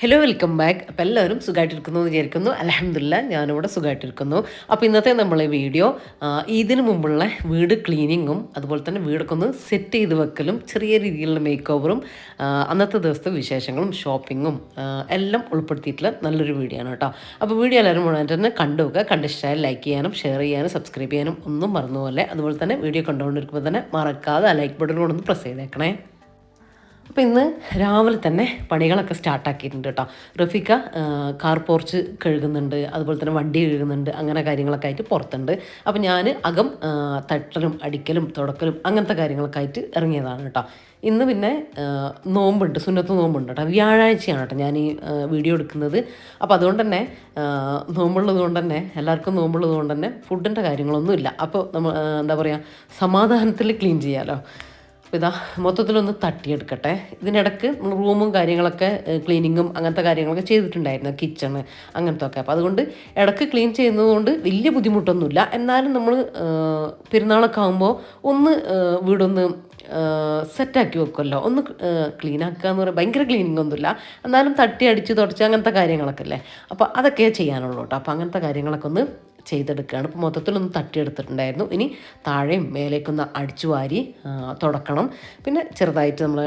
Hello welcome back അപ്പോൾ എല്ലാവരും സുഖമായിട്ടിരിക്കുന്നു എന്ന് വിചാരിക്കുന്നു. അലഹമില്ല ഞാനിവിടെ സുഖമായിട്ടിരിക്കുന്നു അപ്പോൾ ഇന്നത്തെ നമ്മളെ വീഡിയോ ഇതിനു മുമ്പുള്ള വീട് ക്ലീനിങ്ങും അതുപോലെ തന്നെ വീടൊക്കെ ഒന്ന് സെറ്റ് ചെയ്ത് വെക്കലും ചെറിയ രീതിയിലുള്ള മേക്ക് ഓവറും അന്നത്തെ ദിവസത്തെ വിശേഷങ്ങളും ഷോപ്പിങ്ങും എല്ലാം ഉൾപ്പെടുത്തിയിട്ടുള്ള നല്ലൊരു വീഡിയോ ആണ് കേട്ടോ. അപ്പോൾ വീഡിയോ എല്ലാവരും മുഴുവൻ തന്നെ കണ്ടു വെക്കുക കണ്ടിഷ്ടമായി ലൈക്ക് ചെയ്യാനും ഷെയർ ചെയ്യാനും സബ്സ്ക്രൈബ് ചെയ്യാനും ഒന്നും മറന്നുപോലെ അതുപോലെ തന്നെ വീഡിയോ കണ്ടുകൊണ്ടിരിക്കുമ്പോൾ തന്നെ മറക്കാതെ ലൈക്ക് ബട്ടൺ കൊണ്ടൊന്ന് പ്രസ് ചെയ്തേക്കണേ. അപ്പോൾ ഇന്ന് രാവിലെ തന്നെ പണികളൊക്കെ സ്റ്റാർട്ടാക്കിയിട്ടുണ്ട് കേട്ടോ റഫീക്ക കാർ പോർച്ച് കഴുകുന്നുണ്ട് അതുപോലെ തന്നെ വണ്ടി കഴുകുന്നുണ്ട് അങ്ങനെ കാര്യങ്ങളൊക്കെ ആയിട്ട് പുറത്തുണ്ട്. അപ്പോൾ ഞാൻ അകം തട്ടലും അടിക്കലും തുടക്കലും അങ്ങനത്തെ കാര്യങ്ങളൊക്കെ ആയിട്ട് ഇറങ്ങിയതാണ് കേട്ടോ ഇന്ന് പിന്നെ നോമ്പുണ്ട് സുന്നത്ത് നോമ്പുണ്ട് കേട്ടോ വ്യാഴാഴ്ചയാണ് കേട്ടോ ഞാൻ ഈ വീഡിയോ എടുക്കുന്നത്. അപ്പോൾ അതുകൊണ്ട് തന്നെ നോമ്പുള്ളത് കൊണ്ട് തന്നെ എല്ലാവർക്കും നോമ്പുള്ളത് കൊണ്ട് തന്നെ ഫുഡിന്റെ കാര്യങ്ങളൊന്നുമില്ല. അപ്പോൾ നമ്മൾ എന്താ പറയുക സമാധാനത്തിൽ ക്ലീൻ ചെയ്യാമല്ലോ അപ്പോൾ ഇതാ മൊത്തത്തിലൊന്ന് തട്ടിയെടുക്കട്ടെ. ഇതിനിടക്ക് റൂമും കാര്യങ്ങളൊക്കെ ക്ലീനിങ്ങും അങ്ങനത്തെ കാര്യങ്ങളൊക്കെ ചെയ്തിട്ടുണ്ടായിരുന്നു കിച്ചണ് അങ്ങനത്തെ ഒക്കെ അപ്പോൾ അതുകൊണ്ട് ഇടയ്ക്ക് ക്ലീൻ ചെയ്യുന്നതുകൊണ്ട് വലിയ ബുദ്ധിമുട്ടൊന്നുമില്ല. എന്നാലും നമ്മൾ പെരുന്നാളൊക്കെ ആകുമ്പോൾ ഒന്ന് വീടൊന്ന് സെറ്റാക്കി വെക്കുമല്ലോ. ഒന്ന് ക്ലീൻ ആക്കുക എന്ന് പറയുമ്പോൾ ഭയങ്കര ക്ലീനിങ് ഒന്നുമില്ല. എന്നാലും തട്ടി അടിച്ച് തുടച്ച് അങ്ങനത്തെ കാര്യങ്ങളൊക്കെ അല്ലേ? അപ്പോൾ അതൊക്കെ ചെയ്യാനുള്ളൂ കേട്ടോ. അപ്പോൾ അങ്ങനത്തെ കാര്യങ്ങളൊക്കെ ഒന്ന് ചെയ്തെടുക്കുകയാണ്. ഇപ്പോൾ മൊത്തത്തിലൊന്ന് തട്ടിയെടുത്തിട്ടുണ്ടായിരുന്നു. ഇനി താഴെയും മേലേക്കൊന്ന് അടിച്ചു വാരി തുടക്കണം. പിന്നെ ചെറുതായിട്ട് നമ്മൾ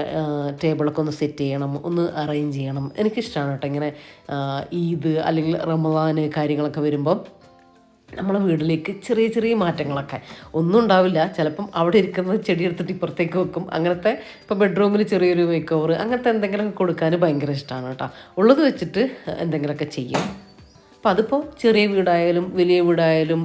ടേബിളൊക്കെ ഒന്ന് സെറ്റ് ചെയ്യണം ഒന്ന് അറേഞ്ച് ചെയ്യണം. എനിക്കിഷ്ടമാണ് കേട്ടോ ഇങ്ങനെ ഈദ് അല്ലെങ്കിൽ റമദാന് കാര്യങ്ങളൊക്കെ വരുമ്പോൾ നമ്മളെ വീട്ടിലേക്ക് ചെറിയ ചെറിയ മാറ്റങ്ങളൊക്കെ. ഒന്നും ഉണ്ടാവില്ല. ചിലപ്പം അവിടെ ഇരിക്കുന്നത് ചെടി എടുത്തിട്ട് ഇപ്പുറത്തേക്ക് വെക്കും. അങ്ങനത്തെ ഇപ്പോൾ ബെഡ്റൂമിൽ ചെറിയൊരു മേക്ക് ഓവർ അങ്ങനത്തെ എന്തെങ്കിലുമൊക്കെ കൊടുക്കാൻ ഭയങ്കര ഇഷ്ടമാണ് കേട്ടോ. ഉള്ളത് വെച്ചിട്ട് എന്തെങ്കിലുമൊക്കെ ചെയ്യും. അപ്പോൾ അതിപ്പോൾ ചെറിയ വീടായാലും വലിയ വീടായാലും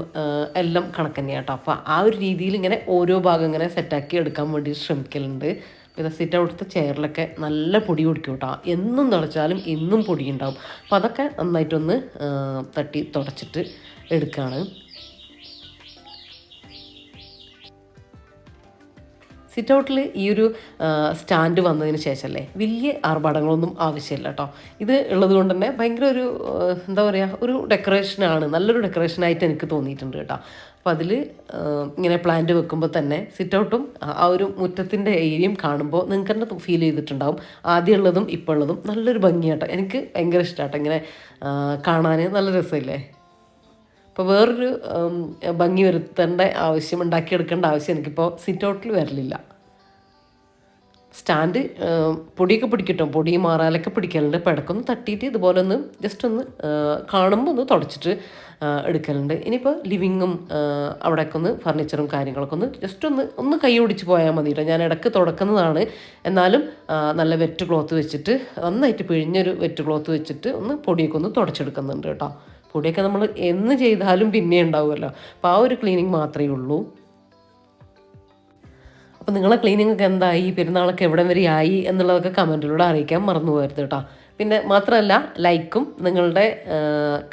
എല്ലാം കണക്ക് തന്നെയാണ് കേട്ടോ. അപ്പോൾ ആ ഒരു രീതിയിൽ ഇങ്ങനെ ഓരോ ഭാഗം ഇങ്ങനെ സെറ്റാക്കി എടുക്കാൻ വേണ്ടി ശ്രമിക്കലുണ്ട്. പിന്നെ സിറ്റ് ഔട്ടത്തെ ചെയറിലൊക്കെ നല്ല പൊടി പിടിക്കും കേട്ടോ. എന്നും തുടച്ചാലും എന്നും പൊടി ഉണ്ടാവും. അപ്പോൾ അതൊക്കെ നന്നായിട്ടൊന്ന് തട്ടി തുടച്ചിട്ട് എടുക്കുകയാണ് സിറ്റൗട്ടിൽ ഈ ഒരു സ്റ്റാൻഡ് വന്നതിന് ശേഷമല്ലേ വലിയ ആർഭാടങ്ങളൊന്നും ആവശ്യമില്ല കേട്ടോ ഇത് ഉള്ളത് കൊണ്ട് തന്നെ ഭയങ്കര ഒരു എന്താ പറയുക ഒരു ഡെക്കറേഷനാണ് നല്ലൊരു ഡെക്കറേഷനായിട്ട് എനിക്ക് തോന്നിയിട്ടുണ്ട് കേട്ടോ അപ്പം അതിൽ ഇങ്ങനെ പ്ലാന്റ് വെക്കുമ്പോൾ തന്നെ സിറ്റൗട്ടും ആ ഒരു മുറ്റത്തിന്റെ ഏരിയയും കാണുമ്പോൾ നിങ്ങൾക്ക് തന്നെ ഫീൽ ചെയ്തിട്ടുണ്ടാവും. ആദ്യമുള്ളതും ഇപ്പോൾ ഉള്ളതും നല്ലൊരു ഭംഗിയാട്ടോ എനിക്ക് ഭയങ്കര ഇഷ്ടമാട്ടോ ഇങ്ങനെ കാണാൻ നല്ല രസമില്ലേ? അപ്പോൾ വേറൊരു ഭംഗി വരുത്തേണ്ട ആവശ്യം ഉണ്ടാക്കിയെടുക്കേണ്ട ആവശ്യം എനിക്കിപ്പോൾ സിറ്റ് ഔട്ടിൽ വരലില്ല. സ്റ്റാൻഡ് പൊടിയൊക്കെ പിടിക്കട്ടോ. പൊടി മാറാലൊക്കെ പിടിക്കലുണ്ട്. അപ്പോൾ തട്ടിയിട്ട് ഇതുപോലെ ഒന്ന് ജസ്റ്റ് ഒന്ന് കാണുമ്പോൾ ഒന്ന് തുടച്ചിട്ട് എടുക്കലുണ്ട്. ഇനിയിപ്പോൾ ലിവിങ്ങും അവിടെയൊക്കെ ഒന്ന് ഫർണിച്ചറും കാര്യങ്ങളൊക്കെ ഒന്ന് ജസ്റ്റ് ഒന്ന് ഒന്ന് കൈ ഓടിച്ച് പോയാൽ മതി കേട്ടോ ഞാൻ ഇടയ്ക്ക് തുടക്കുന്നതാണ്. എന്നാലും നല്ല വെറ്റ് ക്ലോത്ത് വെച്ചിട്ട് നന്നായിട്ട് പിഴിഞ്ഞൊരു വെറ്റ് ക്ലോത്ത് വെച്ചിട്ട് ഒന്ന് പൊടിയൊക്കെ ഒന്ന് തുടച്ചെടുക്കുന്നുണ്ട് കേട്ടോ പൊടിയൊക്കെ നമ്മൾ എന്ന് ചെയ്താലും പിന്നെ ഉണ്ടാവുമല്ലോ. അപ്പോൾ ആ ഒരു ക്ലീനിങ് മാത്രമേ ഉള്ളൂ. അപ്പോൾ നിങ്ങളെ ക്ലീനിങ് ഒക്കെ എന്തായി? പെരുന്നാളൊക്കെ എവിടം വരെ ആയി എന്നുള്ളതൊക്കെ കമന്റിലൂടെ അറിയിക്കാൻ മറന്നു പോകരുത് കേട്ടോ. പിന്നെ മാത്രമല്ല ലൈക്കും നിങ്ങളുടെ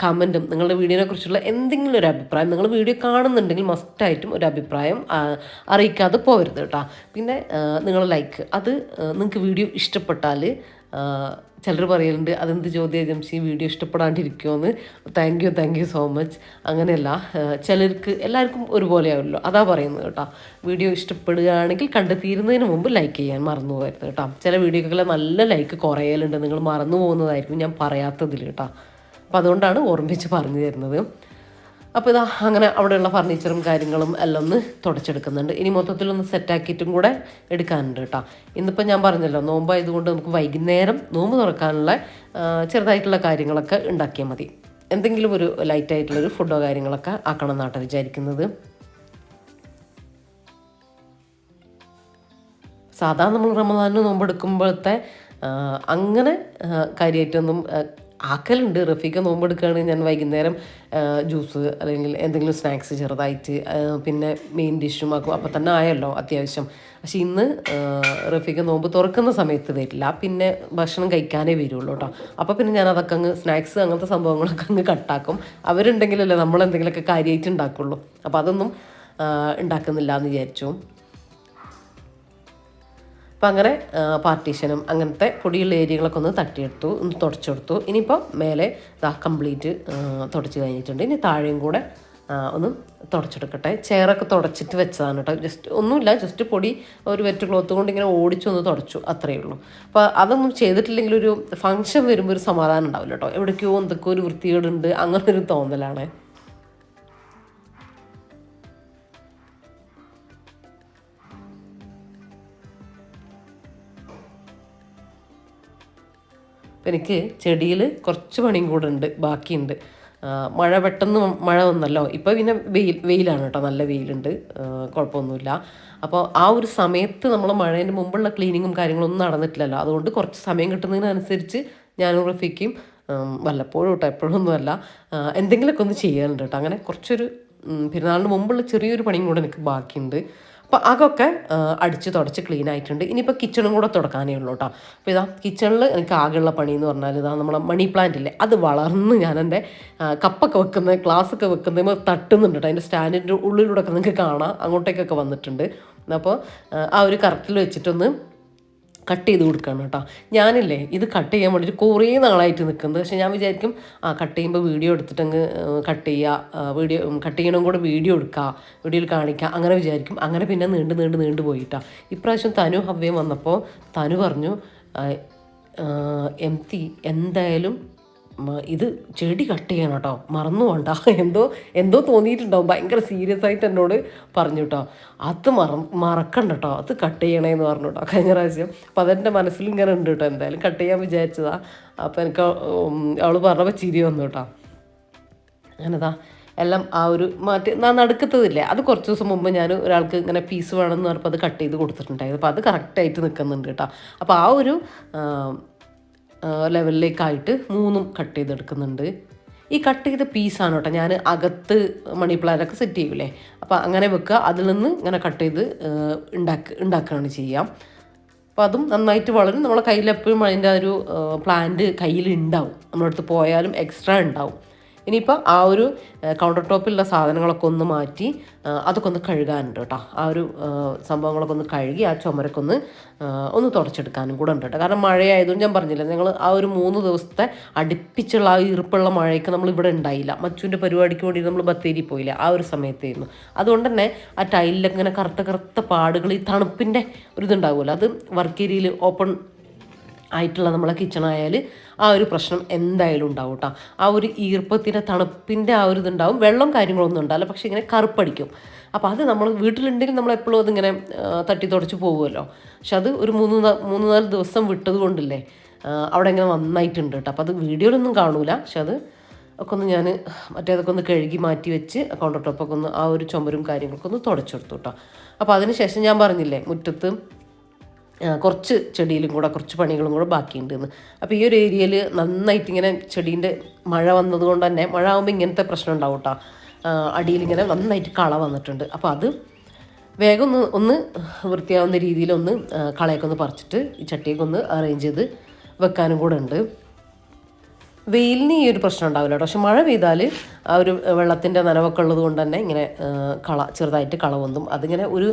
കമന്റും നിങ്ങളുടെ വീഡിയോനെ കുറിച്ചുള്ള എന്തെങ്കിലും ഒരു അഭിപ്രായം നിങ്ങൾ വീഡിയോ കാണുന്നുണ്ടെങ്കിൽ മസ്റ്റായിട്ടും ഒരു അഭിപ്രായം അറിയിക്കാതെ പോകരുത് കേട്ടോ. പിന്നെ നിങ്ങൾ ലൈക്ക് അത് നിങ്ങൾക്ക് വീഡിയോ ഇഷ്ടപ്പെട്ടാൽ ചിലർ പറയലുണ്ട് അതെന്ത് ചോദ്യം Jamshi? Video ഇഷ്ടപ്പെടാണ്ടിരിക്കുമെന്ന് thank you thank you so much അങ്ങനെയല്ല ചിലർക്ക് എല്ലാവർക്കും ഒരുപോലെ ആവുമല്ലോ അതാ പറയുന്നത് കേട്ടോ. വീഡിയോ ഇഷ്ടപ്പെടുകയാണെങ്കിൽ കണ്ടെത്തിയിരുന്നതിന് മുമ്പ് ലൈക്ക് ചെയ്യാൻ മറന്നു പോകരുത് കേട്ടോ. ചില വീഡിയോക്കൊക്കെ നല്ല ലൈക്ക് കുറയലുണ്ട്. നിങ്ങൾ മറന്നു പോകുന്നതായിരിക്കും ഞാൻ പറയാത്തതിൽ കേട്ടോ. അപ്പോൾ അതുകൊണ്ടാണ് ഓർമ്മിച്ച് പറഞ്ഞു തരുന്നത്. അപ്പോൾ ഇതാ അങ്ങനെ അവിടെയുള്ള ഫർണിച്ചറും കാര്യങ്ങളും എല്ലാം ഒന്ന് തുടച്ചെടുക്കുന്നുണ്ട്. ഇനി മൊത്തത്തിലൊന്ന് സെറ്റാക്കിയിട്ടും കൂടെ എടുക്കാനുണ്ട് കേട്ടോ. ഇന്നിപ്പോൾ ഞാൻ പറഞ്ഞല്ലോ നോമ്പായതുകൊണ്ട് നമുക്ക് വൈകുന്നേരം നോമ്പ് തുറക്കാനുള്ള ചെറുതായിട്ടുള്ള കാര്യങ്ങളൊക്കെ ഉണ്ടാക്കിയാൽ മതി. എന്തെങ്കിലും ഒരു ലൈറ്റായിട്ടുള്ളൊരു ഫുഡോ കാര്യങ്ങളൊക്കെ ആക്കണം എന്നാട്ടോ വിചാരിക്കുന്നത്. സാധാരണ നമ്മൾ റമദാനിന് നോമ്പെടുക്കുമ്പോഴത്തെ അങ്ങനെ കാര്യമായിട്ടൊന്നും ആക്കലുണ്ട്. റഫീഖ നോമ്പെടുക്കുകയാണ് ഞാൻ വൈകുന്നേരം ജ്യൂസ് അല്ലെങ്കിൽ എന്തെങ്കിലും സ്നാക്സ് ചെറുതായിട്ട് പിന്നെ മെയിൻ ഡിഷും ആക്കും. അപ്പോൾ തന്നെ ആയല്ലോ അത്യാവശ്യം. പക്ഷെ ഇന്ന് റഫീക്ക് നോമ്പ് തുറക്കുന്ന സമയത്ത് വരില്ല. പിന്നെ ഭക്ഷണം കഴിക്കാനേ വരുള്ളൂ കേട്ടോ അപ്പോൾ പിന്നെ ഞാൻ അതൊക്കെ അങ്ങ് സ്നാക്സ് അങ്ങനത്തെ സംഭവങ്ങളൊക്കെ അങ്ങ് കട്ടാക്കും അവരുണ്ടെങ്കിലല്ലേ നമ്മൾ എന്തെങ്കിലുമൊക്കെ കാര്യമായിട്ട് ഉണ്ടാക്കുള്ളൂ. അപ്പോൾ അതൊന്നും ഉണ്ടാക്കുന്നില്ല എന്ന് വിചാരിച്ചു. അപ്പം അങ്ങനെ പാർട്ടീഷനും അങ്ങനത്തെ പൊടിയുള്ള ഏരിയകളൊക്കെ ഒന്ന് തട്ടിയെടുത്തു ഒന്ന് തുടച്ചെടുത്തു. ഇനിയിപ്പോൾ മേലെ ഇതാ കംപ്ലീറ്റ് തുടച്ച് കഴിഞ്ഞിട്ടുണ്ട്. ഇനി താഴെയും കൂടെ ഒന്ന് തുടച്ചെടുക്കട്ടെ. ചെയറൊക്കെ തുടച്ചിട്ട് വെച്ചതാണ് കേട്ടോ. ജസ്റ്റ് ഒന്നുമില്ല ജസ്റ്റ് പൊടി ഒരു വെറ്റ് ക്ലോത്ത് കൊണ്ട് ഇങ്ങനെ ഓടിച്ചൊന്ന് തുടച്ചു അത്രയേ ഉള്ളൂ. അപ്പോൾ അതൊന്നും ചെയ്തിട്ടില്ലെങ്കിൽ ഒരു ഫംഗ്ഷൻ വരുമ്പോൾ ഒരു സമാധാനം ഉണ്ടാവില്ല കേട്ടോ. എവിടേക്കോ എന്തൊക്കെയോ ഒരു വൃത്തികേടുണ്ട് അങ്ങനെ ഒരു തോന്നലാണ്. അപ്പം എനിക്ക് ചെടിയിൽ കുറച്ച് പണിയും കൂടെ ഉണ്ട് ബാക്കിയുണ്ട്. മഴ പെട്ടെന്ന് മഴ വന്നല്ലോ. ഇപ്പോൾ പിന്നെ വെയിൽ വെയിലാണ് കേട്ടോ നല്ല വെയിലുണ്ട്. കുഴപ്പമൊന്നുമില്ല. അപ്പോൾ ആ ഒരു സമയത്ത് നമ്മൾ മഴേന്റെ മുമ്പുള്ള ക്ലീനിങ്ങും കാര്യങ്ങളൊന്നും നടന്നിട്ടില്ലല്ലോ. അതുകൊണ്ട് കുറച്ച് സമയം കിട്ടുന്നതിനനുസരിച്ച് ഞാനും റഫിക്കും വല്ലപ്പോഴും കേട്ടോ എപ്പോഴൊന്നുമല്ല എന്തെങ്കിലുമൊക്കെ ഒന്ന് ചെയ്യാനുണ്ട് കേട്ടോ. അങ്ങനെ കുറച്ചൊരു പെരുന്നാളിന് മുമ്പുള്ള ചെറിയൊരു പണിയും കൂടെ എനിക്ക് ബാക്കിയുണ്ട്. അപ്പോൾ അതൊക്കെ അടിച്ച് തുടച്ച് ക്ലീൻ ആയിട്ടുണ്ട്. ഇനിയിപ്പോൾ കിച്ചണും കൂടെ തുടക്കാനേ ഉള്ളൂ കേട്ടോ അപ്പോൾ ഇതാ കിച്ചണിൽ എനിക്ക് ആകെയുള്ള പണി എന്ന് പറഞ്ഞാൽ ഇതാ നമ്മളെ മണി പ്ലാന്റ് ഇല്ലേ അത് വളർന്ന് ഞാൻ എന്റെ കപ്പൊക്കെ വെക്കുന്നത് ഗ്ലാസ്സൊക്കെ വെക്കുന്നതിന് തട്ടുന്നുണ്ട് കേട്ടോ അതിന്റെ സ്റ്റാൻഡിന്റെ ഉള്ളിലൂടെ ഒക്കെ നിങ്ങൾക്ക് കാണാം. അങ്ങോട്ടേക്കൊക്കെ വന്നിട്ടുണ്ട്. അപ്പോൾ ആ ഒരു കറക്റ്റിൽ വെച്ചിട്ടൊന്ന് കട്ട് ചെയ്ത് കൊടുക്കുകയാണ് കേട്ടോ. ഞാനില്ലേ ഇത് കട്ട് ചെയ്യാൻ വേണ്ടിയിട്ട് കുറേ നാളായിട്ട് നിൽക്കുന്നത് പക്ഷേ ഞാൻ വിചാരിക്കും ആ കട്ട് ചെയ്യുമ്പോൾ വീഡിയോ എടുത്തിട്ടങ്ങ് കട്ട് ചെയ്യുക വീഡിയോ കട്ട് ചെയ്യണം കൂടെ വീഡിയോ എടുക്കുക വീഡിയോയിൽ കാണിക്കുക അങ്ങനെ വിചാരിക്കും. അങ്ങനെ പിന്നെ നീണ്ട് നീണ്ട് നീണ്ട് പോയിട്ടാ. ഇപ്രാവശ്യം തനു ഹവ്യം വന്നപ്പോൾ തനു പറഞ്ഞു എം തി എന്തായാലും ഇത് ചെടി കട്ട് ചെയ്യണം കേട്ടോ. മറന്നു വേണ്ട എന്തോ എന്തോ തോന്നിയിട്ടുണ്ടാവും. ഭയങ്കര സീരിയസ് ആയിട്ട് എന്നോട് പറഞ്ഞു കേട്ടോ. അത് മറ മറക്കണ്ട കേട്ടോ. അത് കട്ട് ചെയ്യണേന്ന് പറഞ്ഞു കേട്ടോ കഴിഞ്ഞ പ്രാവശ്യം. അപ്പോൾ അതെന്റെ മനസ്സിൽ ഇങ്ങനെ ഉണ്ട് കേട്ടോ. എന്തായാലും കട്ട് ചെയ്യാൻ വിചാരിച്ചതാ. അപ്പോൾ എനിക്ക് അവൾ പറഞ്ഞപ്പോൾ ചിരി വന്നു കേട്ടോ. അങ്ങനെതാ എല്ലാം ആ ഒരു മാറ്റി നടുക്കത്തതില്ലേ? അത് കുറച്ച് ദിവസം മുമ്പ് ഞാൻ ഒരാൾക്ക് ഇങ്ങനെ പീസ് വേണമെന്ന് പറഞ്ഞപ്പോൾ അത് കട്ട് ചെയ്ത് കൊടുത്തിട്ടുണ്ടായിരുന്നു. അപ്പോൾ അത് കറക്റ്റായിട്ട് നിൽക്കുന്നുണ്ട് കേട്ടോ. അപ്പോൾ ആ ഒരു ലെവലിലേക്കായിട്ട് മൂന്നും കട്ട് ചെയ്തെടുക്കുന്നുണ്ട്. ഈ കട്ട് ചെയ്ത പീസാണ് കേട്ടോ ഞാൻ അകത്ത് മണി പ്ലാനൊക്കെ സെറ്റ് ചെയ്യൂലേ? അപ്പോൾ അങ്ങനെ വെക്കുക അതിൽ നിന്ന് ഇങ്ങനെ കട്ട് ചെയ്ത് ഉണ്ടാക്ക ഉണ്ടാക്കുകയാണ് ചെയ്യാം. അപ്പോൾ അതും നന്നായിട്ട് വളരും. നമ്മളെ കയ്യിൽ എപ്പോഴും അതിന്റെ ഒരു പ്ലാന്റ് കയ്യിൽ ഉണ്ടാവും നമ്മളടുത്ത് പോയാലും എക്സ്ട്രാ ഉണ്ടാവും. ഇനിയിപ്പോൾ ആ ഒരു കൗണ്ടർ ടോപ്പിലുള്ള സാധനങ്ങളൊക്കെ ഒന്ന് മാറ്റി അതൊക്കെ ഒന്ന് കഴുകാനുണ്ട് കേട്ടോ. ആ ഒരു സംഭവങ്ങളൊക്കെ ഒന്ന് കഴുകി ആ ചുമരൊക്കെ ഒന്ന് ഒന്ന് തുടച്ചെടുക്കാനും കൂടെ ഉണ്ട് കേട്ടോ. കാരണം മഴയായതുകൊണ്ട് ഞാൻ പറഞ്ഞില്ല ഞങ്ങൾ ആ ഒരു മൂന്ന് ദിവസത്തെ അടുപ്പിച്ചുള്ള ആ ഈർപ്പുള്ള മഴയ്ക്ക് നമ്മൾ ഇവിടെ ഉണ്ടായില്ല. മച്ചുവിന്റെ പരിപാടിക്ക് വേണ്ടി നമ്മൾ ബത്തേരി പോയില്ല ആ ഒരു സമയത്തായിരുന്നു. അതുകൊണ്ട് തന്നെ ആ ടൈലിലൊക്കെ ഇങ്ങനെ കറുത്ത കറുത്ത പാടുകൾ ഈ തണുപ്പിന്റെ ഒരു ഇതുണ്ടാവുമല്ലോ അത് വർക്ക് ഏരിയയിൽ ഓപ്പൺ ആയിട്ടുള്ള നമ്മളെ കിച്ചൺ ആയാൽ ആ ഒരു പ്രശ്നം എന്തായാലും ഉണ്ടാവും കേട്ടോ ആ ഒരു ഈർപ്പത്തിന്റെ തണുപ്പിന്റെ ആ ഒരു ഇതുണ്ടാവും. വെള്ളം കാര്യങ്ങളൊന്നും ഉണ്ടാവില്ല. പക്ഷേ ഇങ്ങനെ കറുപ്പടിക്കും. അപ്പോൾ അത് നമ്മൾ വീട്ടിലുണ്ടെങ്കിൽ നമ്മൾ എപ്പോഴും അതിങ്ങനെ തട്ടി തുടച്ച് പോകുമല്ലോ പക്ഷെ അത് ഒരു മൂന്ന് മൂന്ന് നാല് ദിവസം വിട്ടത് കൊണ്ടില്ലേ അവിടെ ഇങ്ങനെ നന്നായിട്ടുണ്ട് കേട്ടോ അപ്പോൾ അത് വീഡിയോയിലൊന്നും കാണൂല. പക്ഷെ അത് ഒക്കെ ഒന്ന് ഞാൻ മറ്റേതൊക്കെ ഒന്ന് കഴുകി മാറ്റി വെച്ച് കൗണ്ടർ ടോപ്പൊക്കെ ഒന്ന് ആ ഒരു ചുമരും കാര്യങ്ങളൊക്കെ ഒന്ന് തുടച്ചെടുത്തു കേട്ടോ അപ്പോൾ അതിന് ശേഷം ഞാൻ പറഞ്ഞില്ലേ മുറ്റത്ത് കുറച്ച് ചെടിയിലും കൂടെ കുറച്ച് പണികളും കൂടെ ബാക്കിയുണ്ടെന്ന്. അപ്പോൾ ഈ ഒരു ഏരിയയിൽ നന്നായിട്ട് ഇങ്ങനെ ചെടീന്റെ മഴ വന്നത് കൊണ്ട് തന്നെ മഴ ആകുമ്പോൾ ഇങ്ങനത്തെ പ്രശ്നം ഉണ്ടാവും കേട്ടോ അടിയിൽ ഇങ്ങനെ നന്നായിട്ട് കള വന്നിട്ടുണ്ട്. അപ്പോൾ അത് വേഗം ഒന്ന് ഒന്ന് വൃത്തിയാവുന്ന രീതിയിലൊന്ന് കളയൊക്കെ ഒന്ന് പറിച്ചിട്ട് ഈ ചട്ടിയൊക്കെ ഒന്ന് അറേഞ്ച് ചെയ്ത് വെക്കാനും കൂടെ ഉണ്ട്. വെയിലിന് ഈ ഒരു പ്രശ്നം ഉണ്ടാവില്ല കേട്ടോ പക്ഷെ മഴ പെയ്താൽ ആ ഒരു വെള്ളത്തിന്റെ നനവൊക്കെ ഉള്ളത് കൊണ്ട് തന്നെ ഇങ്ങനെ കള ചെറുതായിട്ട് കള പൊന്തും അതിങ്ങനെ ഒരു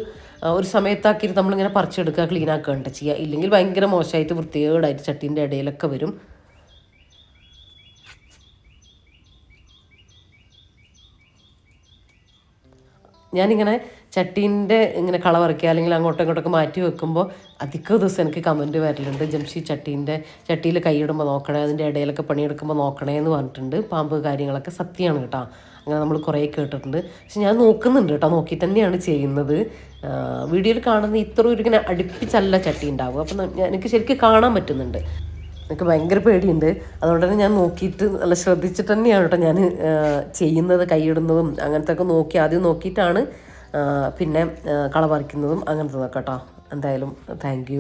ഒരു സമയത്താക്കിയിട്ട് നമ്മളിങ്ങനെ പറിച്ചെടുക്കുക ക്ലീൻ ആക്കുകയാണ് ചെയ്യുക ഇല്ലെങ്കിൽ ഭയങ്കര മോശമായിട്ട് വൃത്തികേടായിട്ട് ചട്ടീന്റെ ഇടയിലൊക്കെ വരും. ഞാനിങ്ങനെ ചട്ടീന്റെ ഇങ്ങനെ കള പറിക്കുക അല്ലെങ്കിൽ അങ്ങോട്ടും ഇങ്ങോട്ടൊക്കെ മാറ്റി വെക്കുമ്പോൾ അധിക ദിവസം എനിക്ക് കമന്റ് വരലുണ്ട്. ജംഷി ചട്ടീന്റെ ചട്ടിയിൽ കൈയിടുമ്പോൾ നോക്കണേ അതിന്റെ ഇടയിലൊക്കെ പണിയെടുക്കുമ്പോൾ നോക്കണേ എന്ന് പറഞ്ഞിട്ടുണ്ട്. പാമ്പ് കാര്യങ്ങളൊക്കെ സത്യമാണ് കേട്ടോ. അങ്ങനെ നമ്മൾ കുറേ കേട്ടിട്ടുണ്ട്. പക്ഷെ ഞാൻ നോക്കുന്നുണ്ട് കേട്ടോ. നോക്കി തന്നെയാണ് ചെയ്യുന്നത്. വീഡിയോയിൽ കാണുന്ന ഇത്ര ഒരു ഇങ്ങനെ അടുപ്പിച്ചല്ല ചട്ടി ഉണ്ടാവുക. അപ്പം എനിക്ക് ശരിക്കും കാണാൻ പറ്റുന്നുണ്ട്. എനിക്ക് ഭയങ്കര പേടിയുണ്ട്. അതുകൊണ്ട് തന്നെ ഞാൻ നോക്കിയിട്ട് നല്ല ശ്രദ്ധിച്ചിട്ട് തന്നെയാണ് കേട്ടോ ഞാൻ ചെയ്യുന്നത് കൈയിടുന്നതും അങ്ങനത്തെ ഒക്കെ നോക്കി ആദ്യം നോക്കിയിട്ടാണ് പിന്നെ കള പറിക്കുന്നതും അങ്ങനത്തെ കേട്ടോ. എന്തായാലും താങ്ക്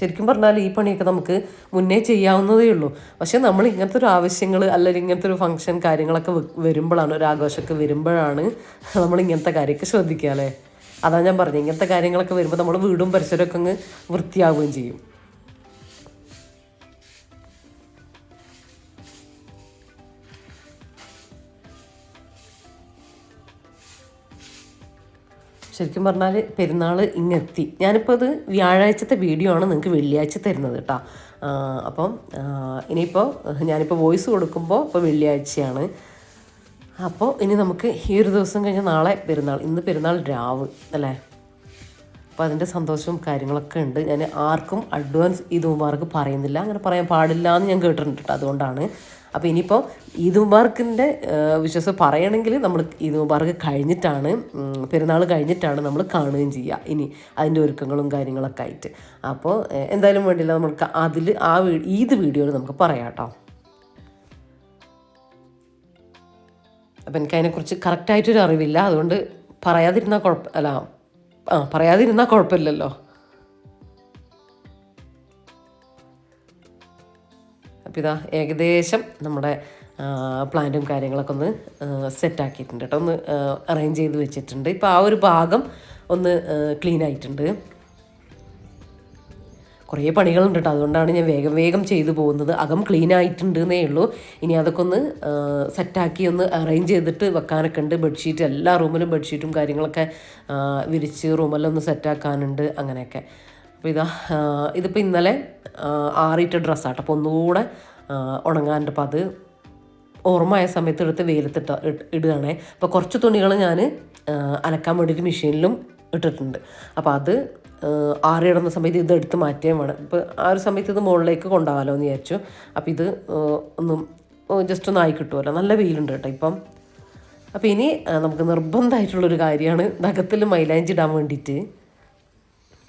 ശരിക്കും പറഞ്ഞാൽ ഈ പണിയൊക്കെ നമുക്ക് മുന്നേ ചെയ്യാവുന്നതേ ഉള്ളൂ. പക്ഷെ നമ്മൾ ഇങ്ങനത്തെ ഒരു ആവശ്യങ്ങൾ അല്ലെങ്കിൽ ഇങ്ങനത്തെ ഒരു ഫംഗ്ഷൻ കാര്യങ്ങളൊക്കെ വരുമ്പോഴാണ് ഒരു ആഘോഷമൊക്കെ വരുമ്പോഴാണ് നമ്മൾ ഇങ്ങനത്തെ കാര്യമൊക്കെ ശ്രദ്ധിക്കുക അല്ലേ? അതാണ് ഞാൻ പറഞ്ഞത് ഇങ്ങനത്തെ കാര്യങ്ങളൊക്കെ വരുമ്പോൾ നമ്മൾ വീടും പരിസരമൊക്കെ അങ്ങ് വൃത്തിയാവുകയും ചെയ്യും. ശരിക്കും പറഞ്ഞാൽ പെരുന്നാൾ ഇങ്ങെത്തി. ഞാനിപ്പോൾ അത് വ്യാഴാഴ്ചത്തെ വീഡിയോ ആണ് നിങ്ങൾക്ക് വെള്ളിയാഴ്ച തരുന്നത് കേട്ടോ അപ്പം ഇനിയിപ്പോൾ ഞാനിപ്പോൾ വോയിസ് കൊടുക്കുമ്പോൾ ഇപ്പോൾ വെള്ളിയാഴ്ചയാണ്. അപ്പോൾ ഇനി നമുക്ക് ഈ ഒരു ദിവസം കഴിഞ്ഞ് നാളെ പെരുന്നാൾ ഇന്ന് പെരുന്നാൾ രാവ് അല്ലേ? അപ്പോൾ അതിന്റെ സന്തോഷവും കാര്യങ്ങളൊക്കെ ഉണ്ട്. ഞാൻ ആർക്കും അഡ്വാൻസ് ഇതുമാർക്ക് പറയുന്നില്ല. അങ്ങനെ പറയാൻ പാടില്ല എന്ന് ഞാൻ കേട്ടിട്ടുണ്ട് കേട്ടോ അതുകൊണ്ടാണ് അപ്പോൾ ഇനിയിപ്പോൾ ഈദ് വിശ്വാസം പറയണമെങ്കിൽ നമ്മൾ ഈദ് മുബാർക്ക് കഴിഞ്ഞിട്ടാണ് പെരുന്നാൾ കഴിഞ്ഞിട്ടാണ് നമ്മൾ കാണുകയും ചെയ്യുക. ഇനി അതിന്റെ ഒരുക്കങ്ങളും കാര്യങ്ങളൊക്കെ ആയിട്ട്. അപ്പോൾ എന്തായാലും വേണ്ടില്ല നമുക്ക് അതിൽ ആ ഈദ് വീഡിയോയിൽ നമുക്ക് പറയാം കേട്ടോ. അപ്പം എനിക്കതിനെക്കുറിച്ച് കറക്റ്റായിട്ടൊരു അറിവില്ല. അതുകൊണ്ട് പറയാതിരുന്നാൽ കുഴപ്പം അല്ല ആ പറയാതിരുന്നാൽ കുഴപ്പമില്ലല്ലോ. ഇതാ ഏകദേശം നമ്മുടെ പ്ലാന്റും കാര്യങ്ങളൊക്കെ ഒന്ന് സെറ്റാക്കിയിട്ടുണ്ട് കേട്ടോ. ഒന്ന് അറേഞ്ച് ചെയ്ത് വെച്ചിട്ടുണ്ട്. ഇപ്പോൾ ആ ഒരു ഭാഗം ഒന്ന് ക്ലീൻ ആയിട്ടുണ്ട്. കുറേ പണികളുണ്ട് കേട്ടോ. അതുകൊണ്ടാണ് ഞാൻ വേഗം വേഗം ചെയ്തു പോകുന്നത്. അകം ക്ലീൻ ആയിട്ടുണ്ട് എന്നേ ഉള്ളൂ. ഇനി അതൊക്കെ ഒന്ന് സെറ്റാക്കി ഒന്ന് അറേഞ്ച് ചെയ്തിട്ട് വെക്കാനൊക്കെ ഉണ്ട്. ബെഡ്ഷീറ്റ് എല്ലാ റൂമിലും ബെഡ്ഷീറ്റും കാര്യങ്ങളൊക്കെ വിരിച്ച് റൂമെല്ലാം ഒന്ന് സെറ്റാക്കാനുണ്ട് അങ്ങനെയൊക്കെ. അപ്പോൾ ഇതാ ഇതിപ്പോൾ ഇന്നലെ ആറിയിട്ട ഡ്രസ്സാട്ടോ അപ്പോൾ ഒന്നുകൂടെ ഉണങ്ങാനുണ്ട് അപ്പോൾ അത് ഓർമ്മയായ സമയത്ത് എടുത്ത് വെയിലത്തിട്ട് ഇടുകയാണേ. അപ്പോൾ കുറച്ച് തുണികൾ ഞാൻ അലക്കാൻ വേണ്ടിയിട്ട് മെഷീനിലും ഇട്ടിട്ടുണ്ട്. അപ്പോൾ അത് ആറിയിടുന്ന സമയത്ത് ഇത് എടുത്ത് മാറ്റുകയും വേണം. ഇപ്പോൾ ആ ഒരു സമയത്ത് ഇത് മുകളിലേക്ക് കൊണ്ടുപോകാമല്ലോ എന്ന് വിചാരിച്ചു. അപ്പോൾ ഇത് ഒന്നും ജസ്റ്റ് ഒന്ന് ആയി കിട്ടുമല്ലോ നല്ല വെയിലുണ്ട് കേട്ടോ ഇപ്പം. അപ്പോൾ ഇനി നമുക്ക് നിർബന്ധമായിട്ടുള്ളൊരു കാര്യമാണ് നഖത്തിൽ മൈലാഞ്ചി ഇടാൻ വേണ്ടിയിട്ട്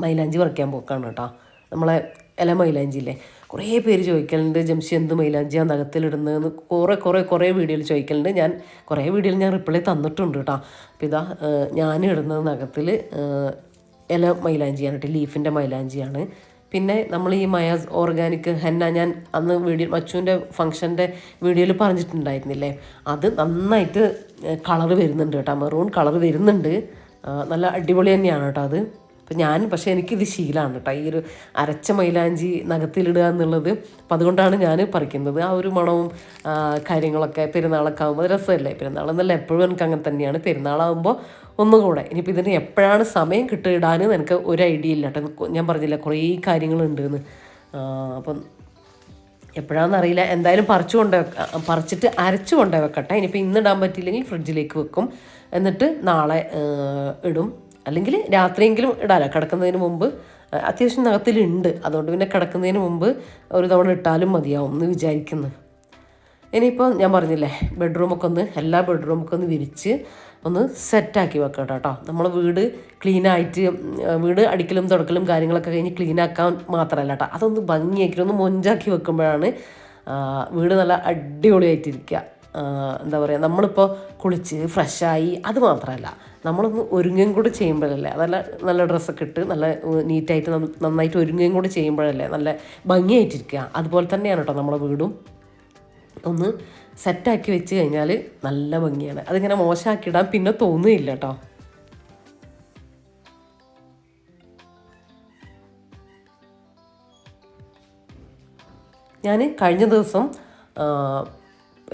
മൈലാഞ്ചി പറിക്കാൻ പോക്കാണ് കേട്ടോ. നമ്മളെ ഇല മൈലാഞ്ചിയില്ലേ കുറേ പേര് ചോദിക്കലുണ്ട് ജംഷി എന്ത് മൈലാഞ്ചിയാണ് നഖത്തിലിടുന്നതെന്ന് കുറേ കുറേ കുറേ വീഡിയോയിൽ ചോദിക്കലുണ്ട്. ഞാൻ കുറേ വീഡിയോയിൽ ഞാൻ റിപ്ലൈ തന്നിട്ടുണ്ട് കേട്ടോ. അപ്പോൾ ഇതാ ഞാൻ ഇടുന്നത് നഖത്തിൽ ഇല മൈലാഞ്ചിയാണ് കേട്ടോ ലീഫിന്റെ മൈലാഞ്ചിയാണ്. പിന്നെ നമ്മൾ ഈ മയാസ് ഓർഗാനിക് ഹെന്ന ഞാൻ അന്ന് വീഡിയോ മച്ചുവിന്റെ ഫംഗ്ഷന്റെ വീഡിയോയിൽ പറഞ്ഞിട്ടുണ്ടായിരുന്നില്ലേ? അത് നന്നായിട്ട് കളർ വരുന്നുണ്ട് കേട്ടോ മെറൂൺ കളർ വരുന്നുണ്ട്. നല്ല അടിപൊളി തന്നെയാണ് കേട്ടോ അത്. അപ്പം ഞാൻ പക്ഷേ എനിക്കിത് ശീലമാണ് കേട്ടോ ഈ ഒരു അരച്ച മൈലാഞ്ചി നഖത്തിലിടുക എന്നുള്ളത്. അപ്പം അതുകൊണ്ടാണ് ഞാൻ പറിക്കുന്നത്. ആ ഒരു മണവും കാര്യങ്ങളൊക്കെ പെരുന്നാളൊക്കെ ആകുമ്പോൾ രസമല്ലേ? പെരുന്നാളെന്നല്ല എപ്പോഴും എനിക്ക് അങ്ങനെ തന്നെയാണ്. പെരുന്നാളാകുമ്പോൾ ഒന്നുകൂടെ. ഇനിയിപ്പോൾ ഇതിന് എപ്പോഴാണ് സമയം കിട്ടിയിടാൻ എനിക്ക് ഒരു ഐഡിയ ഇല്ല കേട്ടോ ഞാൻ പറഞ്ഞില്ല കുറേ കാര്യങ്ങളുണ്ട് എന്ന് അപ്പം എപ്പോഴാണെന്നറിയില്ല എന്തായാലും പറിച്ചു കൊണ്ട് പറിച്ചിട്ട് അരച്ചു കൊണ്ടേ വെക്കട്ടെ ഇനിയിപ്പോൾ ഇന്ന് ഇടാൻ പറ്റിയില്ലെങ്കിൽ ഫ്രിഡ്ജിലേക്ക് വെക്കും. എന്നിട്ട് നാളെ ഇടും. അല്ലെങ്കിൽ രാത്രിയെങ്കിലും ഇടാല. കിടക്കുന്നതിന് മുമ്പ് അത്യാവശ്യം നഖത്തിലുണ്ട്. അതുകൊണ്ട് പിന്നെ കിടക്കുന്നതിന് മുമ്പ് ഒരു തവണ ഇട്ടാലും മതിയാവും എന്ന് വിചാരിക്കുന്നു. ഇനിയിപ്പോൾ ഞാൻ പറഞ്ഞില്ലേ ബെഡ്റൂമൊക്കെ ഒന്ന് എല്ലാ ബെഡ്റൂമൊക്കെ ഒന്ന് വിരിച്ച് ഒന്ന് സെറ്റാക്കി വെക്കാം കേട്ടോ. നമ്മൾ വീട് ക്ലീനായിട്ട് വീട് അടിക്കലും തുടക്കലും കാര്യങ്ങളൊക്കെ കഴിഞ്ഞ് ക്ലീനാക്കാൻ മാത്രമല്ല കേട്ടോ. അതൊന്ന് ഭംഗിയാക്കി ഒന്ന് മൊഞ്ചാക്കി വെക്കുമ്പോഴാണ് വീട് നല്ല അടിപൊളിയായിട്ടിരിക്കുക. എന്താ പറയുക നമ്മളിപ്പോൾ കുളിച്ച് ഫ്രഷായി അത് മാത്രമല്ല നമ്മളൊന്ന് ഒരുങ്ങുകയും കൂടി ചെയ്യുമ്പോഴല്ലേ നല്ല നല്ല ഡ്രസ്സൊക്കെ ഇട്ട് നല്ല നീറ്റായിട്ട് നന്നായിട്ട് ഒരുങ്ങുകയും കൂടി ചെയ്യുമ്പോഴല്ലേ നല്ല ഭംഗിയായിട്ടിരിക്കുക. അതുപോലെ തന്നെയാണ് കേട്ടോ നമ്മളെ വീടും. ഒന്ന് സെറ്റാക്കി വെച്ച് കഴിഞ്ഞാൽ നല്ല ഭംഗിയാണ്. അതിങ്ങനെ മോശമാക്കിയിടാൻ പിന്നെ തോന്നുകയില്ല കേട്ടോ ഞാൻ കഴിഞ്ഞ ദിവസം